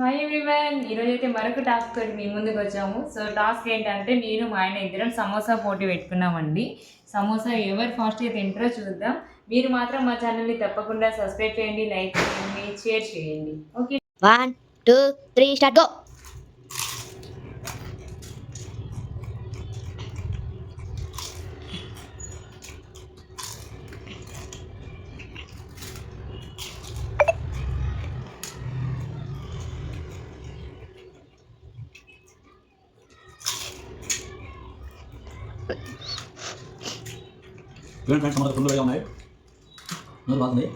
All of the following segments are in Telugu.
హాయ్ ఎవ్రీవన్ ఈరోజు అయితే మరొక టాస్క్ తోటి మీ ముందుకు వచ్చాము. సో టాస్క్ ఏంటంటే నేను మా ఆయన ఇద్దరం సమోసా పోటీ పెట్టుకున్నామండి. సమోసా ఎవరు ఫాస్ట్గా తింటారో చూద్దాం. మీరు మాత్రం మా ఛానల్ని తప్పకుండా సబ్స్క్రైబ్ చేయండి లైక్ చేయండి షేర్ చేయండి. Okay one two three start go చూడండి ఫ్రెండ్స్ మనకు ఫుల్గా ఉన్నాయి నూరు బాగుంది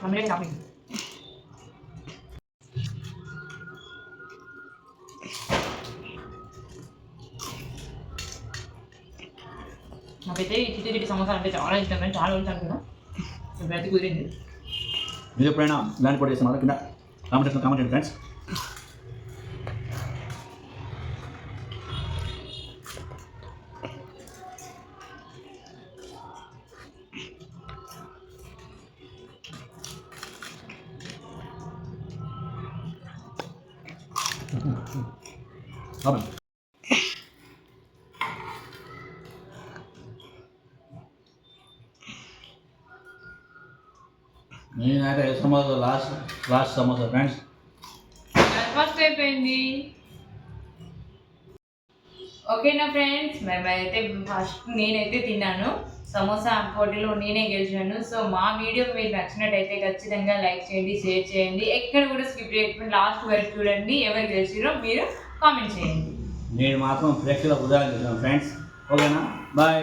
మమ్మీ షాపింగ్ నాకైతే ఈ చిట్టి చిట్టి సమోసాలు అంటే చాలా ఇష్టం నేను చాలా రోజులు అనుకున్నాను మీరు ఎప్పుడైనా ఇలాంటి పోటీ చేస్తున్నారు కింద కామెంట్ సెక్షన్ కామెంట్ చేయండి ఫ్రెండ్స్ కామెంట్ నేనైతే samosa last last samosa friends first అయిపోయింది. ఓకేనా ఫ్రెండ్స్ మేమైతే ఫస్ట్ నేనైతే తిన్నాను. సమోసా పోటీలో నేనే గెలిచాను. సో మా వీడియో మీకు నచ్చినట్టయితే ఖచ్చితంగా లైక్ చేయండి షేర్ చేయండి. ఎక్కడ కూడా స్కిప్ చేయకుండా లాస్ట్ వరకు చూడండి. ఎవరు గెలిచిరో మీరు కామెంట్ చేయండి. నేను మాత్రం ప్రేక్షకుల ఉదాహరణ ఫ్రెండ్స్ ఓకేనా? బాయ్